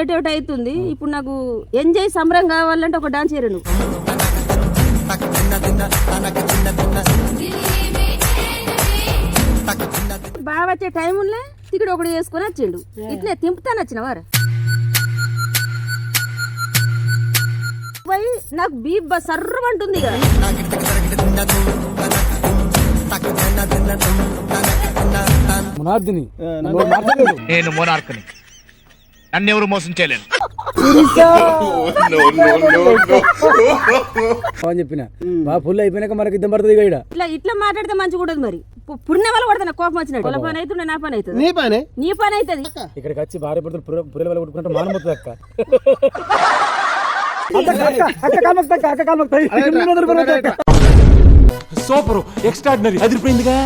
ఎటు అవుతుంది. ఇప్పుడు నాకు ఎంజాయ్ సంబరం కావాలంటే ఒక డాన్స్ చేయరు నువ్వు బాగా వచ్చే టైం ఉండే టికెట్ ఒకటి చేసుకొని వచ్చిండు. ఇట్లే తింపుతాను వచ్చిన వారు. పోయి నాకు బీప్ సర్రమంటుంది ఇక. మునార్దిని. నేను మోనార్క్ని నన్ను ఎవరు మోసం చేయలేను అని చెప్పిన. బాగా ఫుల్ అయిపోయినాక మనకి ఇద్దం పడుతుంది ఇక ఈడ. ఇట్లా ఇట్లా మాట్లాడితే మంచిగా ఉండదు మరి. పు- పుణ్య వల్ల పడుతున్నా కోపం వచ్చినట్టు. వాళ్ళ పని అవుతుండే నా పని అవుతుంది. నీ పని? నీ పని అవుతుంది. ఇక్కడికి వచ్చి భార్య పడుతుంది పుర్రెల వల్ల కొట్టుకుంటే అక్క. సూపర్ ఎక్స్ట్రాడినరీ అదిరిపోయిందిగా.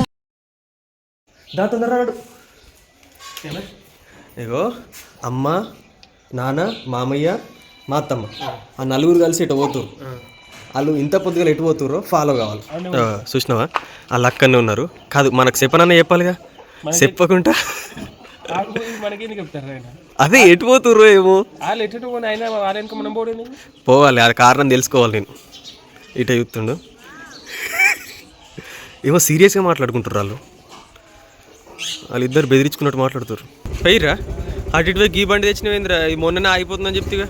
దాని తొందర రాడు ఇగో అమ్మ నాన్న మామయ్య మా అత్తమ్మ ఆ నలుగురు కలిసి ఇటు పోతురు వాళ్ళు ఇంత పొద్దుగా ఎటు పోతుర్రో ఫాలో కావాలి. చూసినావా? వాళ్ళు అక్కడనే ఉన్నారు. కాదు మనకు చెప్పనన్నా చెప్పాలిగా. చెప్పకుండా. అదే ఎటు పోతుర్రో ఏమో. పోవాలి ఆ కారణం తెలుసుకోవాలి నేను. ఇట చూస్తుండు. ఏమో సీరియస్గా మాట్లాడుకుంటారు వాళ్ళు. వాళ్ళిద్దరు బెదిరించుకున్నట్టు మాట్లాడుతారు పోయిరా అటు ఇటు పోయి గీ బండి తెచ్చినవేంద్రా ఇది మొన్ననే ఆగిపోతుందని చెప్తిగా.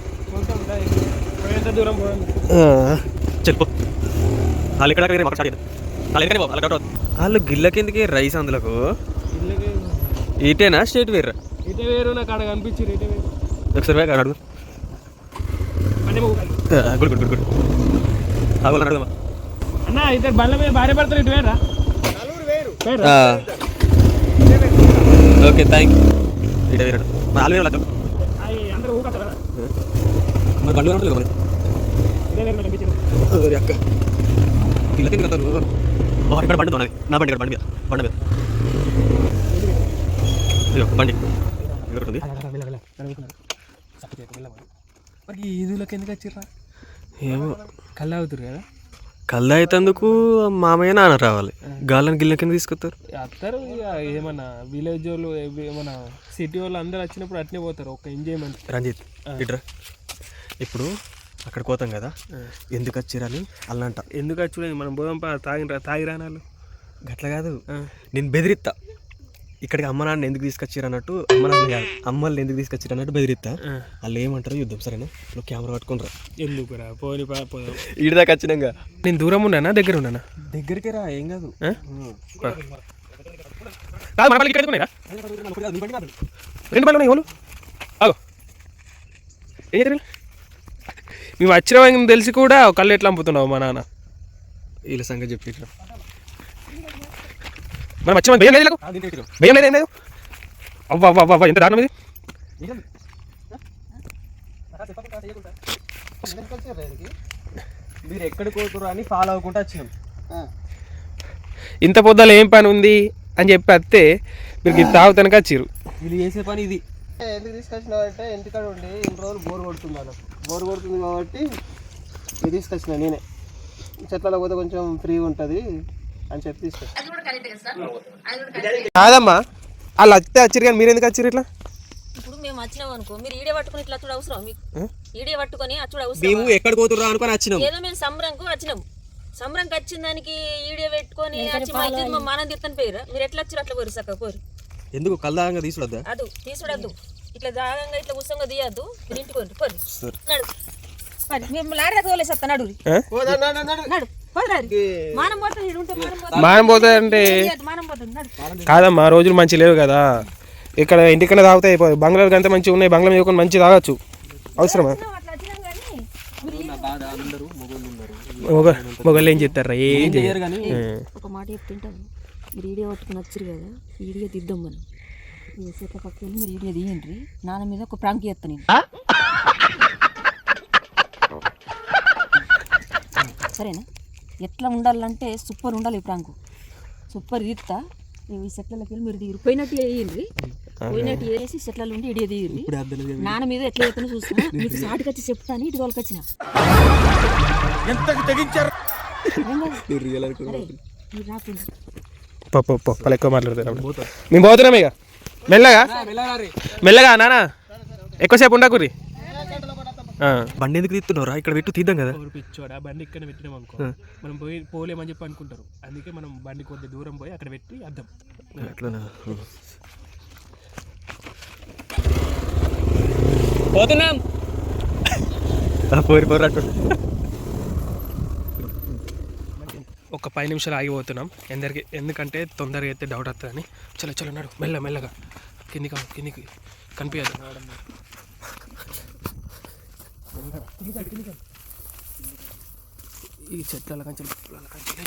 చెప్పు వాళ్ళు ఇక్కడ. వాళ్ళు గిల్లకెందుకే రైస్ అందులకు ఇటేనా స్టేట్ వేర్రా ఇటే వేరు నాకు అక్కడ కనిపించారు ఇటే వేరు ఒకసారి అడుగు. Good good good good. అడుగు అడుగుదామా? అన్న ఇద్దరు బండ్ల మీద భార్య భర్తలు ఇటు వేరా. వేరు ఓకే థ్యాంక్ యూ ఇట వేరాడు మరి వాళ్ళు వేరే అవి అందరూ ఊకతారా మరి బండ్లు మరి నాకు కనిపించారు ఓరి అక్క. ఓ ఇక్కడ బండి ఉన్నది నా బండి ఇక్కడ బండి మీద బండి మీద. బండి. ఇక్కడ మరి ఈ ఎందుకు వచ్చిర్రా? ఏమో. కళ్ళు అవుతారు కదా. కళ్ళు అయితందుకు మామయ్య నాన్న రావాలి. గాళ్ళని గిల్లె కింద తీసుకొస్తారు వస్తారు ఇక ఏమన్నా విలేజ్ వాళ్ళు ఏమన్నా సిటీ వాళ్ళు అందరు వచ్చినప్పుడు అట్నే పోతారు ఒక ఎంజాయ్మెంట్ రంజిత్ ఇట్రా. ఇప్పుడు అక్కడ పోతాం కదా? ఎందుకు వచ్చిరని అల్లంట. ఎందుకు వచ్చి మనం పోదాం పా తాగిన తాగిరానాలు గట్ల కాదు. నేను బెదిరిత్తా. ఇక్కడికి అమ్మ నాన్న ఎందుకు తీసుకొచ్చారు అన్నట్టు అమ్మ నాన్న అమ్మల్ని ఎందుకు తీసుకొచ్చారు అన్నట్టు బెదిరిత్తా. వాళ్ళు ఏమంటారు యుద్ధం సరేనా? నువ్వు కెమెరా పట్టుకుని రా ఎందుకురా? పోని ఈడి దాకా వచ్చినాక నేను దూరం ఉన్నానా? దగ్గర ఉన్నానా? దగ్గరికి రా ఏం కాదు? రెండు ఉన్నాయి ఎవరు ఏం చేయాలి మేము వచ్చిన తెలిసి కూడా కళ్ళు ఎట్లా అమ్ముతున్నావు మా నాన్న? వీళ్ళ సంగతి చెప్పిట్రా మనం వచ్చిన భయం లేదు? భయం లేదు ఏం లేదు. అవ్వ అవ్వ అవ్వ, అవ్వ ఎంత దారుణం ఇది. మీరు ఎక్కడికి పోతురు అని ఫాలో అవ్వకుండా వచ్చినాం. ఇంత పొద్దుల ఏం పని ఉంది అని చెప్పి వస్తే మీరు ఇది తాగుతానికి వచ్చిర్రు. వీళ్ళు చేసే పని ఇది. ఎందుకు తీసుకొచ్చినావు అంటే ఇంటికాడ ఉండి ఇన్ని రోజులు బోర్ కొడుతుంది వాళ్ళకు. బోర్ కొడుతుంది కాబట్టి ఇది తీసుకొచ్చిన నేనే. చెట్లలో పోతే కొంచెం ఫ్రీగా ఉంటుంది. అని చెప్పి తీసుకొచ్చిన కాదమ్మా వాళ్ళు వస్తే వచ్చిర్రు కానీ మీరు ఎందుకు వచ్చిర్రు ఇట్లా? ఇప్పుడు మేము వచ్చినాం అనుకో మీరు ఈడే పట్టుకొని ఇట్లా చూడ అవసరం మీకు? ఈడే పట్టుకొని అచ్చుడు అవసరం మేము ఎక్కడికి పోతుర్రా అనుకొని వచ్చినాం ఏదో మేము సంబరంకు వచ్చినాం సంబరంకి వచ్చిన దానికి ఈడే పెట్టుకొని వచ్చి మా ఇద్దరు మా మానం తిత్తని పోయిరా మీరు ఎట్లా వచ్చారు అట్లా పోరు సక్క పోరు? ఎందుకు కల్దాగా తీసుకురద్దా? అదు తీసుడద్దు ఇట్లా జాగంగా ఇట్లా ఉత్సంగా తీయద్దు. మీరు ఇంటికి పోరు పోరు మానం పోతుంది అంటే? కాదమ్మా రోజులు మంచి లేవు కదా. ఇక్కడ ఇంటికన్నా తాగుతాయి బంగ్లాలు అంతా మంచిగా ఉన్నాయి బంగ్లా మీద కొన్ని మంచి తాగొచ్చు. అవసరమా? అట్లా వచ్చినాం కానీ? మొగ మొగలు ఏం చెప్తారా ఏం చేయరు. ఒక మాట చెప్తుంటాను. మీరు ఈడియో పట్టుకుని వచ్చారు కదా ఈడియో తీద్దాం మనం. పక్కన మీరు తీయండి. నాన్న మీద ఒక ప్రాంక్ చేస్తాను సరేనా? ఎట్లా ఉండాలంటే సూపర్ ఉండాలి ఈ ప్రాంకు. సూపర్ తీస్తా. ఈ చెట్లకి వెళ్ళి మీరు దిగిరి పోయినట్టు వేయండి పోయినట్టు వేసి చెట్లలో ఉండి ఇడియ దిగిరి నాన్న మీద ఎట్లా చేస్తానో చూస్తా. మీకు సాటికి వచ్చి చెప్తాను ఇటు వాళ్ళకి వచ్చిన. ఎక్కువ మాట్లాడతారు. మేము పోతున్నాం ఇక. మెల్లగా? మెల్లగా నానా? ఎక్కువసేపు ఉండకురి బండి ఎందుకు తీస్తున్నారా ఇక్కడ పెట్టు తీద్దాం కదా. ఎవరు పిచ్చోడా బండి ఇక్కడ పెట్టినాం అనుకో. మనం పోయి పోలేమని చెప్పి అనుకుంటారు. అందుకే మనం బండి కొద్ది దూరం పోయి అక్కడ పెట్టి అద్దం. అట్లనా? పోతున్నాం. పోరి పోరి అట్టు ఒక పది నిమిషాలు ఆగిపోతున్నాం. ఎందరికి ఎందుకంటే తొందరగా అయితే డౌట్ వస్తుందని చలో చలో నడు మెల్ల మెల్లగా. కిందికి కిందికి. కనిపించదు ఈ చెట్ల కంచెలు పుల్లల కంచెలు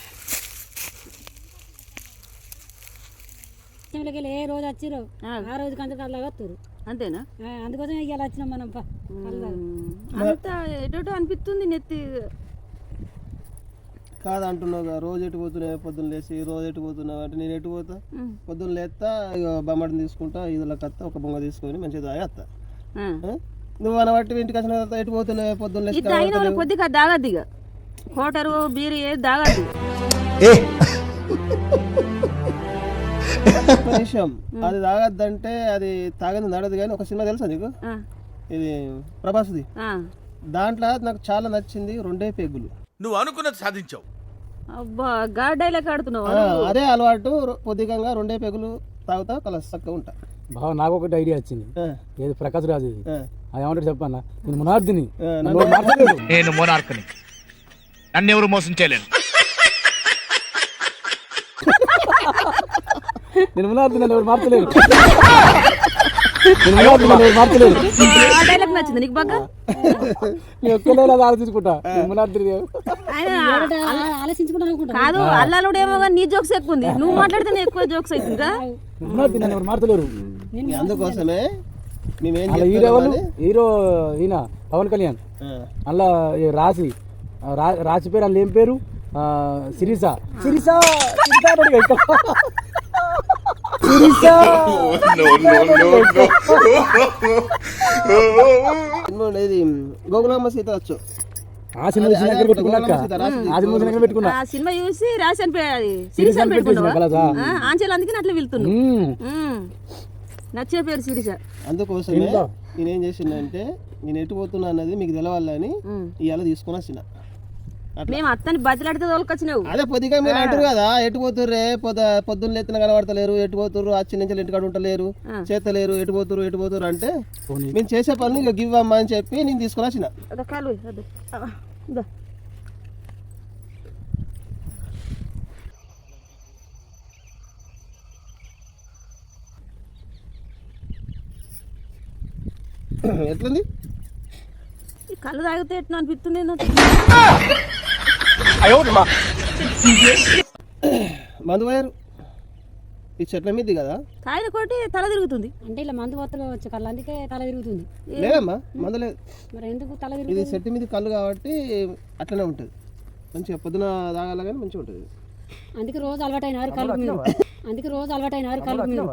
వెళ్ళి ఏ రోజు వచ్చిర్రు ఆ. రోజు కంటే అట్లా వస్తారు అంతేనా? అందుకోసం ఇవాళ వచ్చినాం మనం. అంత ఎటో అనిపిస్తుంది నెత్తి. కాదు అంటున్నావు కదా, రోజు ఎటు పోతున్నావు పొద్దున్న లేచి రోజు ఎటు పోతున్నావు అంటే నేను ఎటు పోతా? పొద్దున్న లేస్తా ఇక బొమ్మడిని తీసుకుంటా ఇదిలో కత్తా ఒక బొమ్మ తీసుకొని మంచిగా తాగి వస్తా ఆ. ఆ? నువ్వు అని బట్టి ఇంటికి వచ్చిన తర్వాత ఎటు పోతున్నావు పొద్దున్న లేచి ఇది తాగిన వాళ్ళు కొద్దిగా దాగద్దు ఇక. కోటరు బీరి ఏది దాగద్దు నిమిషం. అది తాగద్దంటే అది తాగదు నడదు కానీ ఒక సినిమా తెలుసా నీకు? ఇది ప్రభాస్ది. ఆ. దాంట్లో నాకు చాలా నచ్చింది రెండే పెగ్గులు నువ్వు అనుకున్నది సాధించావు. అబ్బా గా డైలాగ్ ఆడుతున్నావు ఆ, అదే అలవాటు పొద్దుగంగా రెండే పెగులు తాగుతా చక్కగా ఉంటా. బావ నాకు ఒకటి ఐడియా వచ్చింది. ఏది ప్రకాశ్ రాజు ఏమంటాడు చెప్పన్నా? నేను మునార్దిని. నేను మోనార్క్ని నన్ను ఎవరు మోసం చేయలేను నేను మునార్దిని నన్ను ఎవరు మార్చలేదు కాదు నీ జోక్స్ ఎక్కువ ఉంది. నువ్వు మాట్లాడితేనే ఎక్కువ జోక్స్ మార్చలేరు. అందుకోసమే హీరో హీరో ఈయన పవన్ కళ్యాణ్. అలా ఈ రాశి. ఆ రా- రాశి పేరు అందులో ఏం పేరు? సిరిస. సిరిస సీత వచ్చు. ఆ సినిమా చూసి దగ్గర పెట్టుకున్నాక ఆ సినిమా చూసి దగ్గర పెట్టుకున్నా. ఆ సినిమా చూసి రాసి సిరీస్ అని అందుకని అట్లా. ఉమ్. నచ్చిన పేరు సిరీస అందుకోసమే నేనేం చేసిందంటే నేను ఎటు పోతున్నా అన్నది మీకు తెలవాలని ఇవాళ తీసుకుని వచ్చిన. మేము అత్తని బతిలాడితే తోలుకొచ్చినావు. అదే పొద్దుగా మీరు అంటారు కదా ఎటు పోతుర్రే? పొద్దు పొద్దున్న ఎత్తున కనబడతలేరు ఎటు పోతుర్రు? అచ్చి నుంచి ఇంటికాడ ఉంటలేరు చేతలేరు ఎటు పోతురు ఎటు పోతురు అంటే మేము చేసే పనులు ఇక గివ్ అమ్మా అని చెప్పి నేను తీసుకుని వచ్చిన అదో కాలు పోయి, అదో. ఆ, ఇదో. ఎట్లుంది? ఈ కళ్ళు తాగితే ఎట్లా అనిపిస్తుంది. మందు పోయారు. ఈ చెట్ల మీది కదా? తాగిన కోటి తల తిరుగుతుంది. అంటే ఇలా మందు పోతలు వచ్చే కళ్ళు అందుకే తల తిరుగుతుంది. లేదమ్మా మందు లేదు. మరి ఎందుకు తల ఇది తిరుగుతుంది? చెట్టు మీద కళ్ళు కాబట్టి అట్లనే ఉంటుంది. మంచిగా పొద్దున తాగాల కానీ మంచిగా ఉంటుంది అందుకే రోజు అలవాటైన వారు కళ్ళు మీరు అందుకే రోజు అలవాటైన వారు కళ్ళు మీరు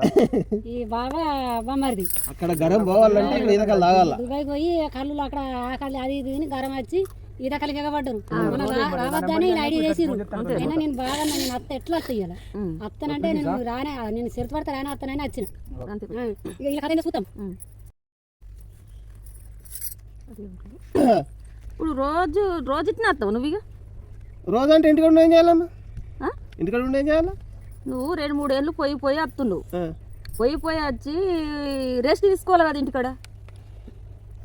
ఈ బాగా బామ్మరిది అక్కడ గరం పోవాలంటే ఇక్కడ ఈతకాలు తాగాల దుబాయ్ పోయి కళ్ళు అక్కడ ఆ కళ్ళు అది ఇది అని గరం వచ్చి ఈత కళ్ళకి ఎగబడ్డారు. మన రావద్దని ఇలా ఐడియా చేసిరు అయినా నేను బాగా నేను అత్త ఎట్లా వస్తా ఇవాళ అత్తనంటే నేను రానే నేను సిరత పడితే రానే అత్తనని వచ్చిన ఇక ఇలా కథ చూస్తాం ఇప్పుడు రోజు రోజు ఇట్లా వస్తావు నువ్వు ఇక? రోజు అంటే ఇంటికాడ ఉండి ఏం చేయాలమ్మా ఆ? ఇంటికాడ ఉండి ఏం చేయాలా? నువ్వు రెండు మూడు ఏళ్ళు పోయి పోయి వస్తున్నావు. పోయి పోయి వచ్చి రెస్ట్ తీసుకోవాలి కదా ఇంటికాడ?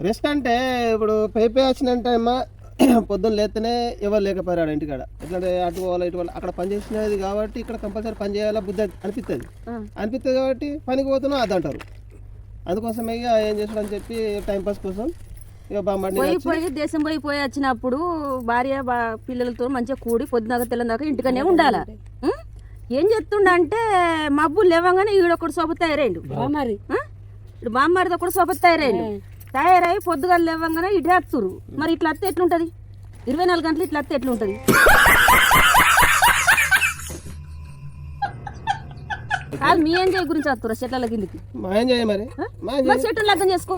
రెస్ట్ అంటే ఇప్పుడు పై పై వచ్చినంటే అమ్మా పొద్దున్న లేస్తేనే ఎవరు లేకపోయారు ఇంటికాడ. ఎట్లంటే అటు పోవాలి ఇటు పోవాలి. అక్కడ పని చేసినది కాబట్టి ఇక్కడ కంపల్సరీ పని చేయాలా బుద్ధి అనిపిస్తుంది. అనిపిస్తుంది కాబట్టి పనికి పోతున్నాం అది అంటారు. అందుకోసమే ఏం చేస్తాడని చెప్పి టైంపాస్ కోసం పోయి పోయి దేశం పోయి పోయి వచ్చినప్పుడు భార్య బా పిల్లలతో మంచిగా కూడి పొద్దునాక తెల్లందాక ఇంటికనే ఉండాల? ఏం చెప్తుండంటే మబ్బులు లేవగానే ఈడొకడు సోప తయారైండు? ఇప్పుడు బామ్మారితో కూడా సోప తయారైండు. తయారై పొద్దుగా లేవగానే ఇటు వస్తురు మరి ఇట్లా వస్తే ఎట్లుంటది? ఇరవై నాలుగు గంటలు ఇట్లా వస్తే ఎట్లుంటది? కాదు మీ ఎంజాయ్ గురించి వస్తురా చెట్ల కిందికి. మా ఏం చేయ మరి చెట్టు లగ్గం చేసుకో.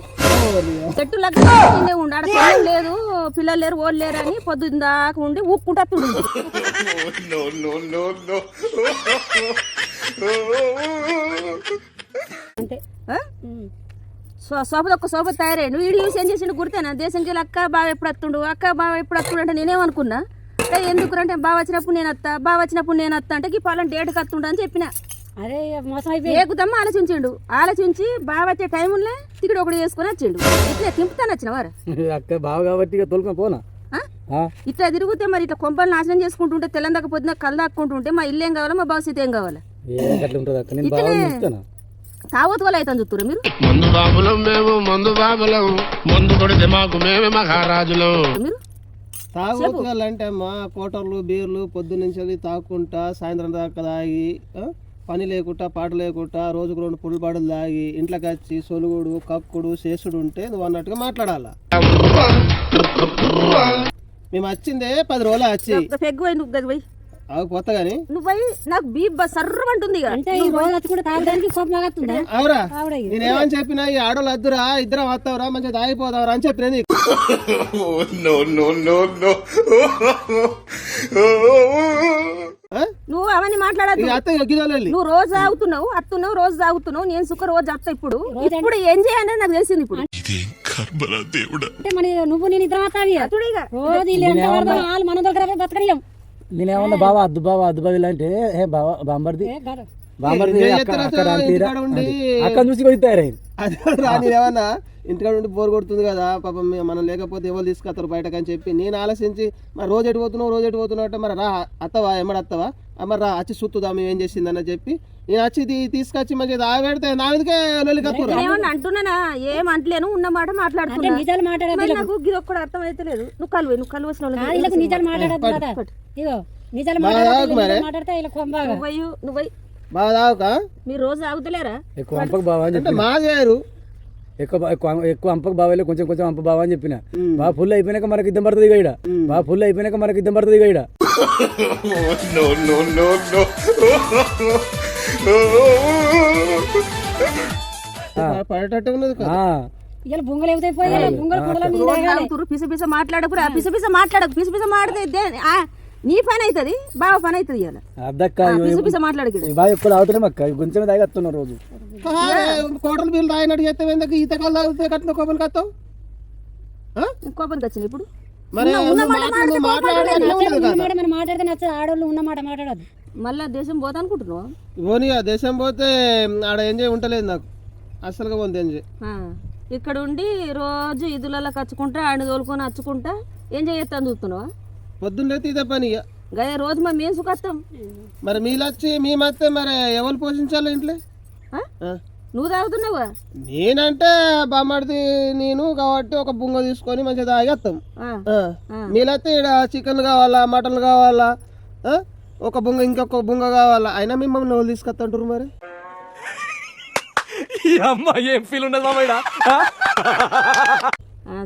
చెట్టు లగ్గం కిందే ఉండు. ఆడ పిల్లలు లేదు పిల్లలు లేరు ఓళ్ళు లేరు అని పొద్దున్న దాకా ఉండి ఊక్కుంటా తుండు. సో సోపద ఒక్క సోప తయారయ్యాడు వీడు చూసి ఏం చేసిండు గుర్తేనా? దేశంకి వెళ్ళి అక్క బావ ఎప్పుడు వస్తుండు? అక్క బావ ఎప్పుడు వస్తుండు అంటే నేనేమనుకున్నా ఎందుకు అంటే బావ వచ్చినప్పుడు నేను వస్తా బావ వచ్చినప్పుడు నేను వస్తా అంటే ఈ పాలన డేట్కి వస్తుండ అని చెప్పిన. అదే మోసం అయిపోయి ఏకుదమ్మ ఆలోచించిండు. ఆలోచించి బావ వచ్చే టైంలో టికెట్ ఒకటి చేసుకొని వచ్చిండు. ఇట్లా తింపుతాను వచ్చిన వారు అక్క బావ కాబట్టి ఇక తోలుకొని పోనా? ఇట్లా తిరిగితే మరి ఇట్లా కొంపలు నాశనం చేసుకుంటుంటే తెల్లందాక పొద్దున కళ్ళు దాక్కుంటుంటే మా ఇల్లు ఏం కావాలా మా భవిష్యత్తు ఏం కావాలా? తావత్ వల్ల అవుతాను చూస్తున్నారు మీరు? మందు బాబులం మేము మందు బాబులం. మందు కొడితే మాకు మేమే మహారాజులం. మా కోటర్లు బీర్లు పొద్దు నుంచి వెళ్ళి తాగుకుంటా సాయంత్రం దాకా తాగి? పని లేకుండా పాట లేకుండా రోజుకు రెండు పుల్ బాడలు తాగి ఇంట్లోకి వచ్చి సొలుగుడు కక్కుడు శేషుడు ఉంటే నువ్వు అన్నట్టుగా మాట్లాడాలా? మేము వచ్చిందే పది రోజులు వచ్చి. అవి కొత్త కానీ నువ్వు నాకు బీప్ సర్రమంటుంది ఇక. అంటే ఈ రోజు వచ్చి కూడా తాగడానికి కోపం ఆగుతుందా అవురా నేనేమని చెప్పినా ఈ ఆడోళ్ళు వద్దురా ఇద్దరం వస్తావురా మంచిగా తాగిపోతావురా అని చెప్పిన నీకు? నువ్వు అవన్నీ మాట్లాడద్దు. నువ్వు రోజు తాగుతున్నావు అత్తున్నావు రోజు తాగుతున్నావు నేను సుఖ రోజు అత్త ఇప్పుడు. ఇప్పుడు ఏం చేయాలని నాకు తెలిసింది ఇప్పుడు. అంటే నువ్వు నేను ఇద్దరం రోజు మన దగ్గర బతకరియం నేనేమన్నా బావ అద్దు బావ అద్దు బావ ఇలా అంటే ఏ బావ బాంబర్ది. బాంబర్ది ఏం అక్క చేస్తారు అక్క అసలు రాని తీరా ఇంటికాడ ఉండి? అక్క చూసి తయారైంది అది రా నేనేమన్నా ఇంటికాడ ఉండి బోర్ కొడుతుంది కదా పాపం మనం లేకపోతే ఎవరు తీసుకొస్తారు బయటకు అని చెప్పి. నేను ఆలోచించి మరి రోజు ఎటు పోతున్నావు రోజు ఎటు పోతున్నావు అంటే మరి రా అత్తవా ఎమ్మడి అత్తవా? ఆ మరి రా వచ్చి సుత్తుదా మేము ఏం చేసిందని చెప్పి. నేను వచ్చి తీసుకొచ్చి మంచిగా దా పెడితే నా మీదకే ఏమన్నా అంటున్నానా? ఏం అంటలేను ఉన్న మాట అంటే మాట్లాడుతున్నా నిజాలు నాకు ఇది ఒక్కడ అర్థం అయితే లేదు నువ్వు కలువ నువ్వు కలువ నిజాలు మాట్లాడదు. మాట్లాడితే నువ్వు నువ్వు బాగా తాగుక మీరు రోజు ఆగుతలేరా ఎక్కువ అంపకు బావ అని అంటే చెప్పిన. మా చేయరు. ఎక్కువ బా- ఎక్కువ ఎక్కువ అంపకు బావలే కొంచెం కొంచెం అంప బావ అని చెప్పిన. బాగా ఫుల్ అయిపోయినాక మనకి ఇద్దం పడుతుంది ఇక ఈడ. బాగా ఫుల్ అయిపోయినాక మనకి ఇద్దం పడుతుంది ఇక ఈడ. పడేటట్టు ఉన్నది కదా. ఆ. ఇలా బుంగలు మీద రోజు తాగుతురు పిస పిస మాట్లాడకురా. పిస పిస మాట్లాడకు. పిస పిస ఆ, నీ పని అవుతుంది బావ పని అవుతుంది ఇవాళ అద్దక్క పిస పిస మాట్లాడకు బాగా ఎక్కువ తాగుతున్నాం అక్క కొంచెం తాగేస్తున్నాం రోజు. కోటలు బిల్లు తాగినట్టు చేస్తే ఎందుకు ఈత కాలు తాగితే కట్టిన కోపం కత్తావు? ఆ? కోపానికి వచ్చింది ఇప్పుడు? మాట్లాడితే నచ్చదు. ఆడవాళ్ళు ఉన్న మాట మాట్లాడదు మళ్ళా దేశం పోతా అనుకుంటున్నావు? దేశం పోతే ఆడ ఎంజాయ్ ఉంటలేదు నాకు. అసలుగా పోతే ఎంజాయ్. ఇక్కడ ఉండి రోజు ఇదులలో కచ్చుకుంటా ఆయన తోలుకొని అచ్చుకుంటా ఏం చేయొద్దని చూస్తున్నావా? పొద్దున్న ఇదే పని ఇక గదే రోజు మరి మేము సుఖస్తాం మరి మీలొచ్చి మేమత్తే మరి ఎవరు పోషించాలి ఇంట్లో ఆ? నువ్వు తాగుతున్నావా నేనంటే బామ్మడిది నేను కాబట్టి ఒక బుంగ తీసుకొని మంచిగా తాగి వస్తాం ఆ, ఆ. ఆ. మీలైతే ఇక్కడ చికెన్ కావాలా మటన్ కావాలా ఆ? ఒక బుంగ ఇంకొక బుంగ కావాలా అయినా మిమ్మల్ని ఎవరు తీసుకొస్తుంటారు మరి ఈ అమ్మ ఏం ఫీల్ ఉండదు మామ ఈడ? ఆ?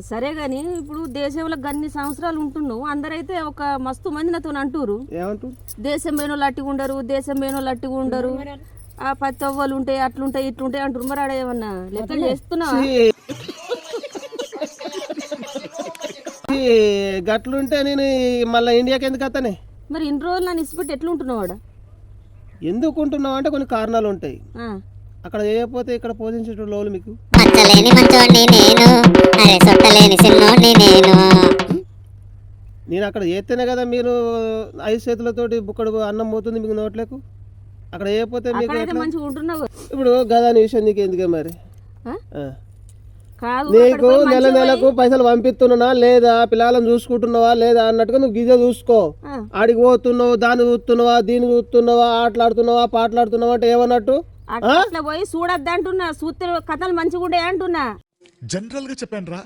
సరే గాని ఇప్పుడు దేశంలో గన్ని సంవత్సరాలు ఉంటున్నావు. అందరైతే ఒక మస్తు మంది నాతో అంటురు ఏమంటారు దేశం పోయిన వాళ్ళు ఉండరు దేశం పోయిన వాళ్ళు ఉండరు. ఆ పత్తి అవ్వలు ఉంటాయి అట్లుంటాయి ఇట్లుంటాయి అంటారు మరి ఆడ ఏమన్నా లెక్కలు చేస్తున్నావా? గట్లుంటే నేను మళ్ళీ ఇండియాకి ఎందుకు వస్తానే? మరి ఇన్ని రోజులు నన్ను ఇసిపెట్టి ఎట్లుంటున్నావు ఆడ? ఎందుకు ఉంటున్నావు అంటే కొన్ని కారణాలు ఉంటాయి. ఆ, అక్కడ చేయకపోతే ఇక్కడ పోషించే లోలు మీకు? మచ్చలేని మంచోడిని నేను. అరే సొట్టలేని సిన్నోడిని నేను. నేను అక్కడ చేస్తేనే కదా మీరు ఐదు చేతులతోటి బుక్కడు అన్నం పోతుంది మీకు నోట్లకు? అక్కడ చేయకపోతే మీకు ఇప్పుడు గదా నీ విషయం నీకు ఎందుకే మరి? ఆ? ఆ. కాదు నీకు నెల నెలకు పైసలు పంపిస్తున్నానా లేదా? పిల్లలను చూసుకుంటున్నావా లేదా అన్నట్టుగా నువ్వు గిజ చూసుకో. ఆడికి పోతున్నావు దాన్ని చూస్తున్నావా దీన్ని చూస్తున్నావా ఆటలాడుతున్నావా పాటలాడుతున్నావా అంటే ఏమన్నట్టు? అట్లా పోయి చూడొద్దు అంటున్నా సూత్ర కథలు మంచిగా ఉండే అంటున్నా. జనరల్గా చెప్పాను రా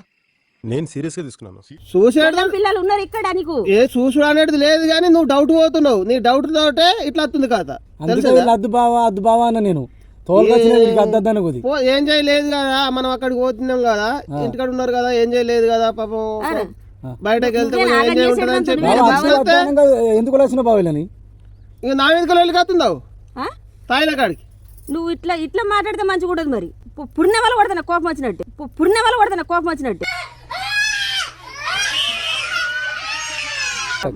నేను సీరియస్గా తీసుకున్నాను. చూసాడు పిల్లం పిల్లలు ఉన్నారు ఇక్కడ నీకు? ఏ చూసుడు అనేది లేదు కానీ నువ్వు డౌట్ పోతున్నావు. నీ డౌట్ తోటే ఇట్లా వస్తుంది వీళ్ళు అద్దు బావా అద్దు బావా అన్న నేను. ఏం చేయలేదు కదా మనం అక్కడికి పోతున్నాం కదా. ఇంటికాడ ఉన్నారు కదా ఏం చేయలేదు కదా పాపం. బయటకు వెళ్తే చెప్పి ఎందుకు వచ్చిన బావులని ఇక నా మీదకి వెళ్ళి కత్తుందావు ఆ? తాయిల కాడికి నువ్వు ఇట్లా ఇట్లా మాట్లాడితే మంచిగా ఉండదు మరి. పుణ్య వల్ల పడుతున్నా కోపం వచ్చినట్టు. పుణ్య వల్ల పడుతున్నా కోపం వచ్చినట్టు.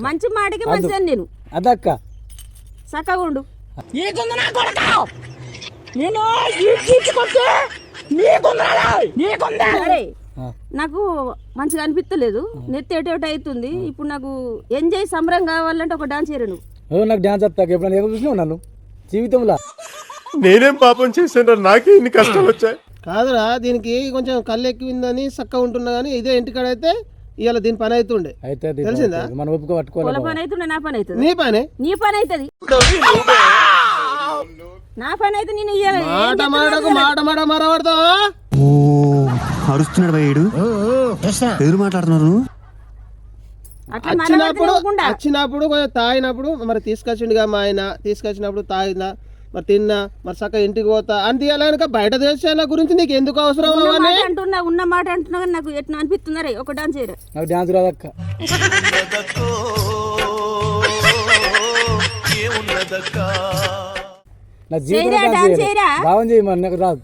మంచి మాటకి మంచిదని నేను. అదక్క. చక్కగా ఉండు. ఆ. నాకు మంచిగా అనిపించలేదు నెత్తి ఎటు ఎటు అవుతుంది. ఇప్పుడు నాకు ఎంజాయ్ సంబరం కావాలంటే ఒక డాన్స్ చేయరు నువ్వు. ఓ నాకు డాన్స్ వస్తాక ఎప్పుడైనా ఏదో చూసినావు నన్ను? జీవితంలో? నేనేం పాపం చేశాను నాకే ఇన్ని కష్టాలు వచ్చాయి. కాదురా దీనికి కొంచెం కళ్ళు ఎక్కువిందని చక్క ఉంటున్నా కానీ ఇదే ఇంటికాడైతే ఇవాళ దీని పని అవుతుండే అయితే అది తెలిసిందా? మనం ఒప్పుకో పొల పట్టుకోవాలి పని అవుతుండే నా పని అవుతుంది నీ పనే? నీ పని అవుతుంది నా పని అయితే నేను ఇయ్యాలి. మాట మాటకు? మాట మాట మరవడతావా? అరుస్తున్నాడు భయ్యుడు ఎదురు మాట్లాడుతున్నారు అట్లా వచ్చినప్పుడు వచ్చినప్పుడు కొంచెం తాగినప్పుడు మరి తీసుకొచ్చిండుగా మా ఆయన తీసుకొచ్చినప్పుడు తాగినా మరి తిన్నా మరి చక్క ఇంటికి పోతా అని తీయాలనుక బయట దేశాల గురించి నీకు ఎందుకు అవసరం ఉన్న అవన్నీ? మాట అంటున్నా ఉన్న మాట అంటున్నా నాకు ఎట్లా అనిపిస్తుందా రే ఒక డాన్స్ చేయరు? నాకు డాన్స్ రాదక్క నా చేయమని నాకు రాదు.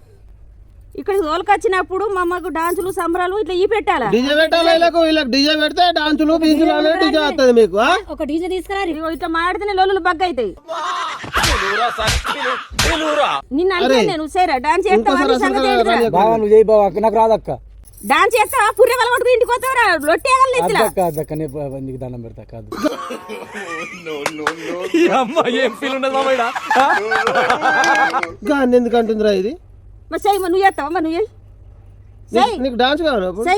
ఇక్కడ తోలుకొచ్చినప్పుడు మా అమ్మకు డాన్సులు సంబరాలు ఇట్లా ఈ పెట్టాలా? డీజే పెట్టాలి వీళ్ళకు? డీజే పెడితే డాన్సులు బీజులు డీజే వస్తుంది మీకు? ఒక డీజే తీసుకురా ఇట్లా మాడితేనే లోలు బగ్గ అవుతాయి నువ్వు చేయి బావ అక్క నాకు రాదక్క. డాన్స్ చేస్తావా? పుర్రె వాళ్ళ పట్టుకుని ఇంటికి వస్తావరా లొట్టేయాలి ఎత్తులా అద్దక్క అద్దక్క నీ ప- నీకు దండం పెడతా కాదు. అమ్మాయి ఏం ఫీల్ ఉండదు మామ ఈడ. ఆ? గాన్ని ఎందుకు అంటుందిరా ఇది? మరి సై మరి నువ్వు చేస్తావా? మరి నువ్వు నీకు- నీకు డాన్స్ కావాలి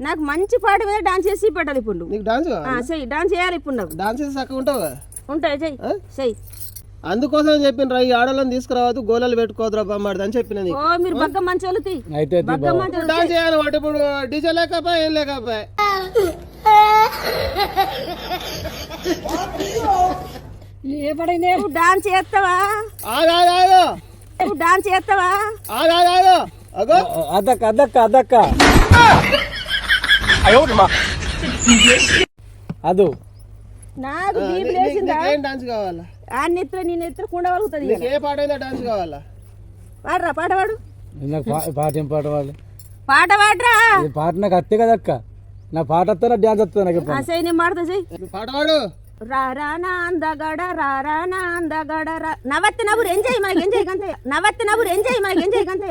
నాకు మంచి పాట మీద డాన్స్ చేసి పెట్టాలి ఇప్పుడు. నువ్వు. నీకు డాన్స్ కావాలి? డాన్స్ చేయాలి ఇప్పుడు నాకు. డాన్స్ చేసి చక్కగా ఉంటావు? ఉంటాయి సై ఆ? అందుకోసం చెప్పిన రా ఈ ఆడవాళ్ళని తీసుకురావద్దు గోళాలు పెట్టుకోదురా బొమ్మాడు అని చెప్పిన చేయాలి వాటి ఇప్పుడు డీజే లేకపోయా ఏం లేకపోయా? డాన్స్ చేస్తావా? ఆగు ఆగు ఆగు. నువ్వు డాన్స్ చేస్తావా? అద్దక్క అయ్యో మా అదు. నీకేం డాన్స్ కావాలా? ఆ నెత్తులు నీ నెత్తులు కుండ వలుగుతుంది ఏ పాట అయినా డాన్స్ కావాలా? పాడరా పాట పాడు. నాకు పాట ఏం పాట పాడాలి? పాట పాడరా. ఈ పాట నాకు అత్తే కదక్క నా పాట వస్తా డాన్స్ వస్తుంది నాకు ఎప్పుడు సై నేను పాడతా సై. పాట పాడు. రారానా అందగడ రారానా అందగడ రా నవత్తి నవ్వురు ఎంజాయ్ మనకి ఎంజాయ్ కంతే నవత్తి నవ్వురు ఎంజాయ్ మనకి ఎంజాయ్ కంతే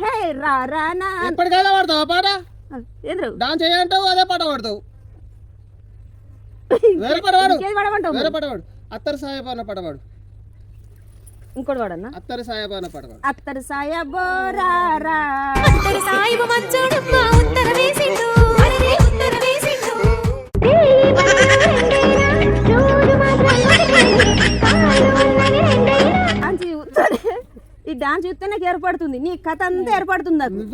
హే రారానా ఎప్పటికైనా పాడతావా పాట? డాన్స్ చేయంటావు అదే పాట పాడతావు. వేరే పాట పాడు. ఇంకేది పాడమంటావు వేరే పాట పాడు. అత్తరు సాయబాన పాట పాడు. ఇంకోటి పాడన్నా? అత్తరు సాయబాన పాట పాడు. అత్తరు సాయ బోరారా డాన్స్ ఈ డాన్స్ చూస్తే నాకు ఏర్పడుతుంది. నీ కథ అంతా ఏర్పడుతుంది నాకు. నువ్వు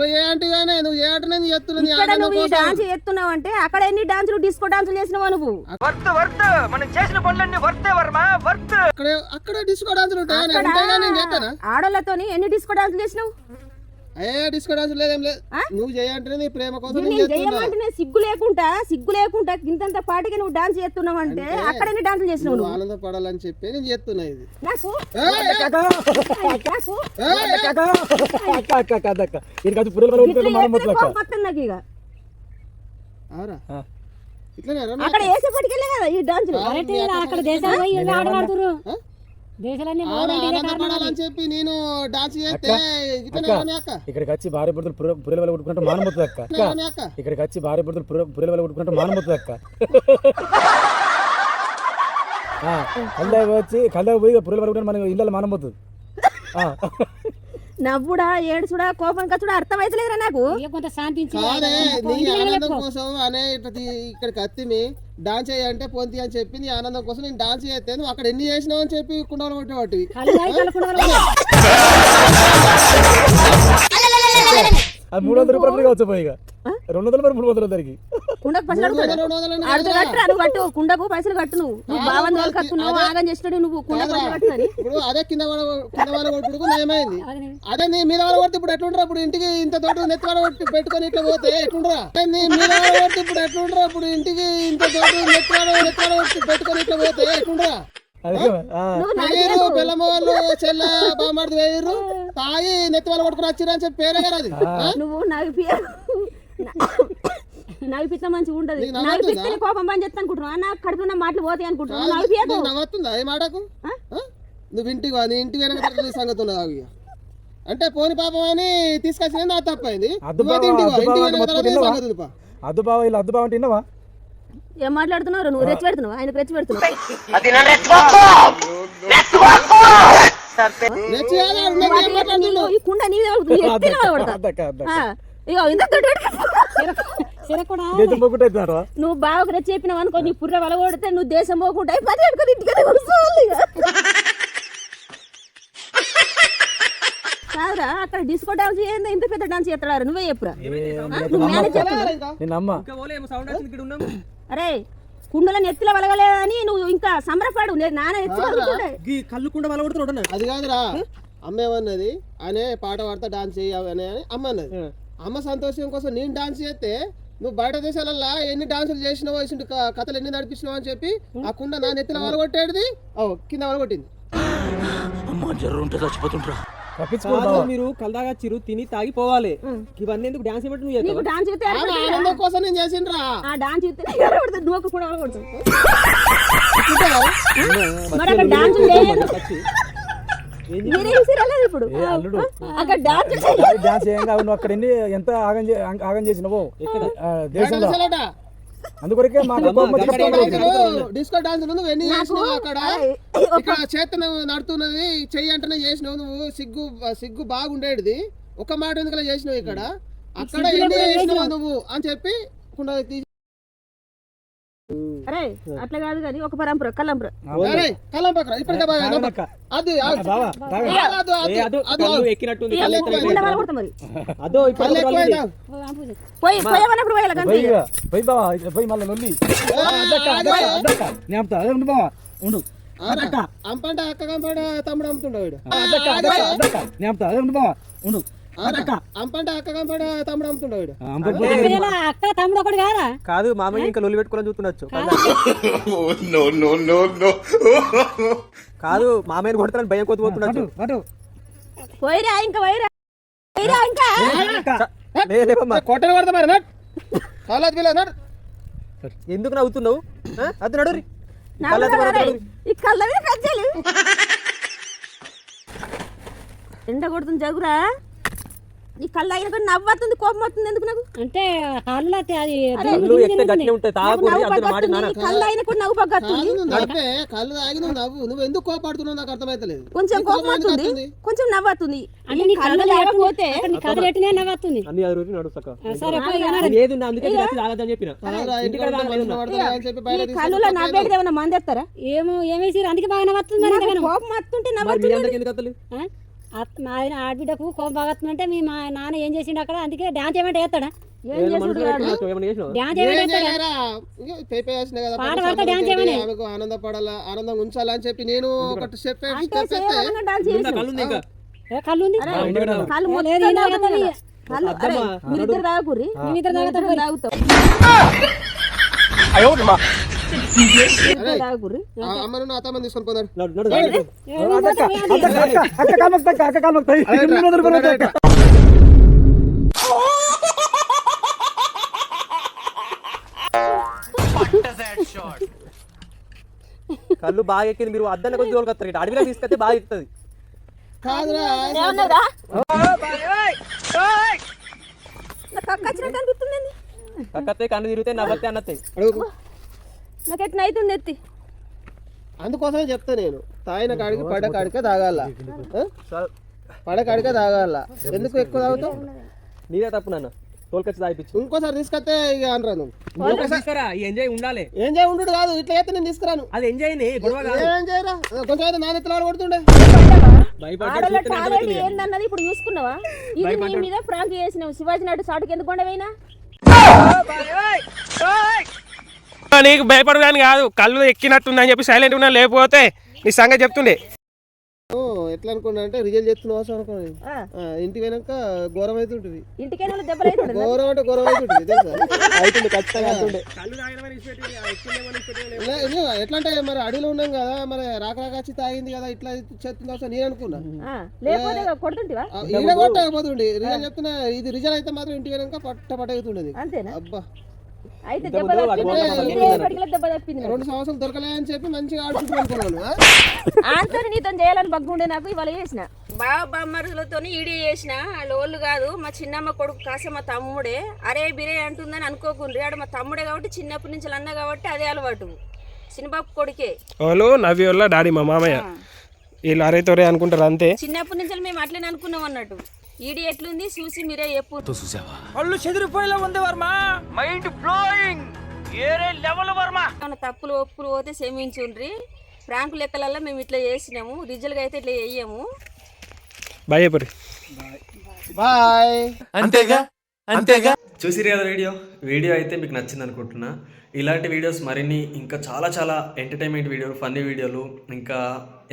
ఇక్కడ ఈ. డాన్స్ చేస్తున్నావు అంటే అక్కడ ఎన్ని డాన్సులు డిస్కో డాన్సులు చేసినావా నువ్వు? అక్కడే అక్కడే డిస్కో డాన్సులు ఉంటాయి? అక్కడ ఉంటాయిగా నేను చేస్తానా? ఆడోళ్ళతోని ఎన్ని డిస్కో డాన్సులు చేసినావు? ఏ డిస్కో డాన్స్ లేదేం లేదు? నువ్వు చేయంటే నీ ప్రేమ కోసం నేను సిగ్గు లేకుండా సిగ్గు లేకుండా ఇంతంత పాటికి నువ్వు డాన్స్ చేస్తున్నావు అంటే అక్కడ ఎన్ని డాన్సులు చేసినావు నువ్వు ఆనందపడాలని చెప్పి నేను చేస్తున్నా ఇది. నాకు? అక్కడ వేసేపటికెళ్ళే కదా ఈ కరెక్ట్ అక్కడ దేశాలు పోయి ఆనందపడాలని చెప్పి నేను డాన్స్ చేస్తే ఇక్కడికి వచ్చి భార్య పురుగుల వల్ల కొట్టుకుంటే మానమవుతుంది అక్క. ఇక్కడికి వచ్చి భార్య భర్తలు పురుగుల వల్ల కొట్టుకుంటే మానమవుతుంది అక్క. కల్దా వచ్చి కల్దా పోయి పురుగుల వల్ల మన ఇళ్ళలో మానమవుతుంది నవ్వుడా ఏడుచుడా కోపం కచ్చుడా అర్థమైతలేదురా నాకు. కొంత శాంతించి కాదే నీ ఆనందం కోసం అనే ఇక్కడికి అత్తిమి డాన్స్ చేయంటే పొంతి అని చెప్పి నీ ఆనందం కోసం నేను డాన్స్ చేస్తే నువ్వు అక్కడ ఎన్ని చేసినావు అని చెప్పి కుండలు కొట్టేవాటివి అది మూడు వందల రూపాయలు కావచ్చు పోయి ఇక. రెండు వందల మూడు వందల అందరికి. కుండకు పైసలు అడుగుతాడా? రెండు వందలు అడుగు కట్టురా నువ్వు కట్టు కుండకు పైసలు కట్టు నువ్వు నువ్వు బావని వాళ్ళు కట్టున్నావు ఆగం చేసినాడు నువ్వు కుండకు పైసలు కట్టునని. ఇప్పుడు అదే కింద కింద వాళ్ళ కొట్టుకు నయమైంది. అదే నీ మీద వాళ్ళ కొడితే ఇప్పుడు ఎట్లుంటారు ఇప్పుడు ఇంటికి ఇంత తోట నెత్తి వాళ్ళ కొట్టి పెట్టుకొని ఇట్లా పోతే ఎట్లుండరా? అదే నీ మీద వాళ్ళ కొడితే ఇప్పుడు ఎట్లుంటారు ఇప్పుడు ఇంటికి ఇంత తోట నెత్తి వాళ్ళ నెత్తి వాళ్ళ కొట్టి పెట్టుకొని ఇట్లా పోతే నాకు వేయరు పిల్లమ్మ వాళ్ళు చెల్ల బామ్మడిది వేయరు తాగి నెత్తి వాళ్ళు కొట్టుకుని వచ్చిర్రు అని చెప్పి పేరే కదా అది? నువ్వు నాకు నవ్విపిస్తే మంచిగా ఉండదు? నవ్విపిస్తే కోపం పని చేస్తా అనుకుంటున్నావు? నా కడుపులో మాటలు పోతాయి అనుకుంటున్నావు? నవ్విపియకు. నీకు నవ్వుతుందా ఏ మాటకు? నువ్వు ఇంటికి నీ ఇంటి వెనక సంగతి ఉన్నది ఇక. అంటే పోని పాపం అని తీసుకొచ్చిన నా తప్పైంది. ఇంటికి అద్దు ఇంటికి బావ బావ ఇలా అద్దు బావ అంటే విన్నావా? ఏం మాట్లాడుతున్నావు నువ్వు రెచ్చి పెడుతున్నావు? ఆయన రెచ్చి పెడుతున్నావు? కుండ నీదే ఇగో ఇంత అవుతున్నారా నువ్వు బాగా రెచ్చి చెప్పినావు అనుకో నీ పుర్ర వలగొడితే నువ్వు దేశం పోకుండా పది అనుకుని ఇంటికి కూర్చోవాలి ఇక. కాదురా అక్కడ డిస్కో డాన్స్ ఏందో ఇంత పెద్ద డాన్స్ చేస్తాడు నువ్వే చెప్పురా. నువ్వు మేనేజ్ చేస్తున్నావు ఇంకా నేను అమ్మ. అరే కుండల నెత్తిలో వలగలేదని నువ్వు ఇంకా సంబరపడు నేను నాన్న ఎత్తి కళ్ళు కుండా బలపడుతున్నాడు అది కాదురా అమ్మ ఏమన్నది? అనే పాట పాడతా డాన్స్ చేయని అని అమ్మ అన్నది. అమ్మ సంతోషం కోసం నేను డాన్స్ చేస్తే నువ్వు బయట దేశాలల్లో ఎన్ని డాన్సులు చేసినావో క- కథలు ఎన్ని నడిపించినావు అని చెప్పి ఆ కుండ నా నెత్తిన వలగొట్టేది ఓ కింద వలగొట్టింది మీరు కల్దాగా చిరు తిని తాగిపోవాలి ఇవన్నీ ఎందుకు డాన్స్ ఇవ్వటం నువ్వు నీకు డాన్స్ చూస్తే ఆమె ఆనందం కోసం నేను చేసిండ్రా ఆ డాన్స్ చూస్తే నువ్వు కూడా మరి అక్కడ డాన్స్ లేదు ఇప్పుడు? ఏ అల్లుడు. అక్కడ డాన్స్ డాన్స్ చేయంగా నువ్వు అక్కడ ఎన్ని ఎంత ఆగం చే- ఆగం చేసినావో? ఆ, దేశంలో. అసలట అందుకొరకే. డిస్కో డాన్స్ నువ్వు ఎన్ని చేసినావు అక్కడ? ఇక్కడ చేతన నడుతున్నది చెయ్యి అంటనే చేసినావు నువ్వు. సిగ్గు సిగ్గు బాగుండేది ఒక మాట ఎందుకు చేసినావు ఇక్కడ? అక్కడ ఎన్ని చేసినావు. నువ్వు అని చెప్పి కుండ తీసి అరే అట్లా కాదు కానీ ఒక పరంపుర కల్లంపుర అరే కలం పక్కన ఇప్పటికే బాగా తాగనక్క. అది అది బావా తాగ. అది అది అది ఎక్కినట్టుంది కుండ వలగొడతా మరి. అదో కళ్ళు ఎక్కువైందా? పోయి పోయమన్నప్పుడు పోయాలి పోయి గంతే ఇక. పోయి బావా ఇక పోయి మళ్ళీ నొల్లి అద్దక్క నేను ఆపుతా. అదే ఉండు బావా ఉండు. అరే, అంపంట అక్క కంపంట తమ్ముడు అమ్ముతుండవు నేను అదే ఉండు బావా ఉండు. అక్క. తమ్ముడు ఒకటి కాదా? కాదు మామయ్య ఇంకా లొల్లి పెట్టుకోవాలని చూస్తుండొచ్చు. కాదు? మామయ్యని కొడతారని భయం కొద్ది పోతుండొచ్చు. పోయిరా ఇంకా పోయిరా ఇంకా. లే- లేవమ్మా. కొట్టని పడతా మరి నట్ కాలేజ్ పిల్ల నట్ ఎందుకు నవ్వుతున్నావు? అది నడు రీ. నవ్వురా రే. ఈ కళ్ళ మీద కజ్జలు. ఎండ కొడుతుంది జగురా. ఈ కళ్ళు అయిన కూడా నవ్వు వస్తుంది కోపం వస్తుంది ఎందుకు నాకు? అంటే కాళ్ళు అది కళ్ళు గట్టిగా ఉంటాయి. కళ్ళు అయిన కూడా నవ్వు పగ్గొస్తుంది నువ్వు నవ్వే కళ్ళు తాగి నువ్వు. నవ్వు నువ్వు ఎందుకు కోపాడుతున్నావు నాకు అర్థమైతలేదు. కొంచెం కోపం వస్తుంది? కొంచెం నవ్వు వస్తుంది అంటే నీ కళ్ళు లేకపోతే నీ కళ్ళు పెట్టినే నవ్వుతుంది అన్ని అది రోజు నడుస్తాక సరే ఏది అందుకే చెప్పిన. కళ్ళులో నవ్వేది ఏమైనా మంది ఎత్తారా ఏమో ఏమేసి అందుకే బాగా నవ్వుతుంది. కోపం వస్తుంటే నవ్వుతుంది మా ఆయన ఆడబిడ్డకు కోపం వస్తుందంటే మీ మా నాన్న ఏం చేసిండు అక్కడ? అందుకే డాన్స్ ఏమంటే వేస్తాడా ఆనందపడాలా ఆనందం ఉంచాలా అని చెప్పి నేను ఒకటి అంటే కళ్ళు. కళ్ళు తాగుతాం కళ్ళు అమ్మను నా అత్తమ్మని తీసుకొని పోదాడు అక్క అక్క బాగా ఎక్కింది మీరు అద్దాన్ని కొంచెం తోలుకొస్తారు ఇటు. అడవిలో తీసుకొస్తే బాగా ఎక్కుతుంది. కక్కతే కన్ను తిరిగితే నవ్వతే అన్నతే అడుగు. నాకు ఎట్లా అవుతుంది ఎత్తి. అందుకోసమే చెప్తా నేను. తాగిన కాడికి పడ కాడికే తాగాల? పడ కాడికే తాగాల? ఎందుకు ఎక్కువ తాగుతావు? నీదే తప్పు నాన్న. తోలుకొచ్చి తాగిపించు ఇంకోసారి తీసుకొస్తే ఇక అనరా నువ్వు. తీసుకురా ఈ ఎంజాయ్ ఉండాలి. ఏం చేయ ఉండు కాదు ఇట్లా అయితే నేను తీసుకురాను. అది ఎంజాయ్ గొడవ కాదు. ఏం చేయరా? కొంచెం అయితే నాన్న ఎత్తులు కొడుతుండే. టాలెంట్. ఏందన్నది ఇప్పుడు చూసుకున్నావా? ఇది నీ మీద ప్రాంక్ చేసినావు శివాజీ నాయుడు సాటుకి ఎందుకు కొండవైనా నీకు భయపడదాని కాదు. కళ్ళు ఎక్కినట్టుందని చెప్పి సైలెంట్ ఉన్నా లేకపోతే నీ సంగతి చెప్తుండే. ఓ, ఎట్లా అనుకున్నా అంటే రిజల్ట్ చేస్తున్న అవసరం అనుకోండి. ఇంటికి పోయినాక ఘోరం అవుతుంటుంది ఘోరం అంటే ఘోరం అవుతుంటుంది తెలుసా? అవుతుంది ఖచ్చితంగా ఎట్లా అంటే మరి అడవిలో ఉన్నాం కదా మరి రాక రాక వచ్చి తాగింది కదా ఇట్లా చేస్తుంది అవసరం నేను అనుకున్నా. ఆ, లేకపోతే కొడుతుంటివా? ఆ, ఈడ కొట్టకపోతుండే. రిజల్ట్ చెప్తున్నా ఇది రిజల్ట్ అయితే మాత్రం ఇంటికి పోయినాక పట్ట పట్ట అవుతుండేది. అంతేనా? అబ్బా. అయితే దెబ్బ. రెండు సంవత్సరాలు దొరకలే అని చెప్పి మంచిగా ఆడుకుంటూ అనుకున్నాను ఆ? ఆంతోని నీతో చేయాలని బగ్గుండే నాకు ఇవాళ చేసిన. బావ బామ్మరులతో ఈడీ చేసిన. వాళ్ళ ఓళ్ళు కాదు మా చిన్నమ్మ కొడుకు కాసే మా తమ్ముడే. అరే బిరే అంటుందని అనుకోకుండ్రి. ఆడ మా తమ్ముడే కాబట్టి చిన్నప్పటి నుంచి అన్న కాబట్టి అదే అలవాటు. చిన్నబాబు కొడుకే. వాళ్ళు నవ్వి వాళ్ళ డాడీ మా మామయ్య. వీళ్ళు అరే తొరే అనుకుంటారు అంతే. చిన్నప్పటి నుంచి మేము అట్లనే అనుకున్నాం అన్నట్టు. ఈడీ ఎట్లుంది? చూసి మీరే చెప్పు. ఏమైనా తప్పులు ఒప్పులు పోతే క్షమించుండ్రి. ప్రాంకు లెక్కలల్లో మేము ఇట్లా చేసినాము. రిజల్ట్గా అయితే ఇట్లా చెయ్యము. బాయ్ చెప్పరి బాయ్. చూసిరు కదా వీడియో వీడియో అయితే మీకు నచ్చింది అనుకుంటున్నా. ఇలాంటి వీడియోస్ మరిన్ని ఇంకా చాలా చాలా ఎంటర్టైన్మెంట్ వీడియోలు ఫన్నీ వీడియోలు ఇంకా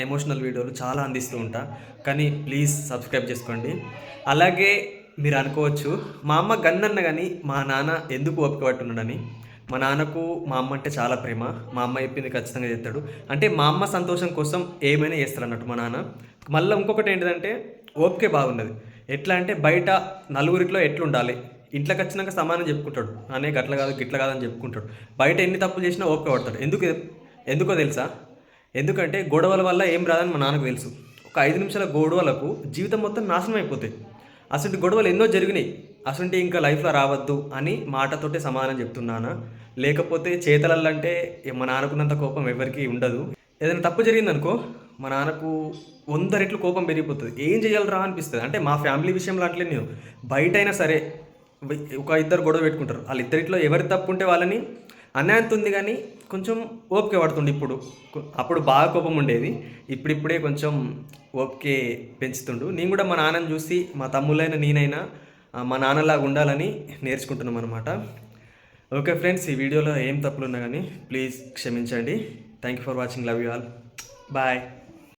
ఎమోషనల్ వీడియోలు చాలా అందిస్తూ ఉంటా. కానీ ప్లీజ్ సబ్స్క్రైబ్ చేసుకోండి. అలాగే మీరు అనుకోవచ్చు మా అమ్మ గన్నన్న కానీ మా నాన్న ఎందుకు ఓపిక పట్టున్నాడని మా నాన్నకు మా అమ్మ అంటే చాలా ప్రేమ. మా అమ్మ చెప్పింది ఖచ్చితంగా చేస్తాడు అంటే మా అమ్మ సంతోషం కోసం ఏమైనా చేస్తాడు అన్నట్టు మా నాన్న. మళ్ళీ ఇంకొకటి ఏంటిదంటే ఓపికే బాగున్నది ఎట్లా అంటే బయట నలుగురిలో ఎట్లుండాలి? ఇంట్లోకి వచ్చినాక సమానం చెప్పుకుంటాడు. అనే గట్ల కాదు గిట్ల కాదని చెప్పుకుంటాడు. బయట ఎన్ని తప్పులు చేసినా ఓపిక పడతాడు. ఎందుకు ఎందుకో తెలుసా? ఎందుకంటే గొడవల వల్ల ఏం రాదని మా నాన్నకు తెలుసు. ఒక ఐదు నిమిషాల గొడవలకు జీవితం మొత్తం నాశనం అయిపోతాయి. అసలు గొడవలు ఎన్నో జరిగినాయి. అసలు ఇంకా లైఫ్లో రావద్దు అని మాటతోటే సమాధానం చెప్తున్నానా లేకపోతే చేతలంటే మా నాన్నకున్నంత కోపం ఎవరికి ఉండదు. ఏదైనా తప్పు జరిగిందనుకో మా నాన్నకు వంద రెట్లు కోపం పెరిగిపోతుంది. ఏం చేయాలరా అనిపిస్తుంది. అంటే మా ఫ్యామిలీ విషయంలో అట్లే నేను బయట అయినా సరే ఒక ఇద్దరు గొడవ పెట్టుకుంటారు. వాళ్ళిద్దరిట్లో ఎవరి తప్పు ఉంటే వాళ్ళని అన్యాయంతో ఉంది కానీ కొంచెం ఓపిక పడుతుండే ఇప్పుడు. అప్పుడు బాగా కోపం ఉండేది. ఇప్పుడిప్పుడే కొంచెం ఓపికే పెంచుతుండు. నేను కూడా మా నాన్నని చూసి మా తమ్ముళ్ళైనా నేనైనా మా నాన్నలాగా ఉండాలని నేర్చుకుంటున్నాం అనమాట ఓకే ఫ్రెండ్స్ ఈ వీడియోలో ఏం తప్పులు ఉన్నా కానీ ప్లీజ్ క్షమించండి. Thank you for watching love you all bye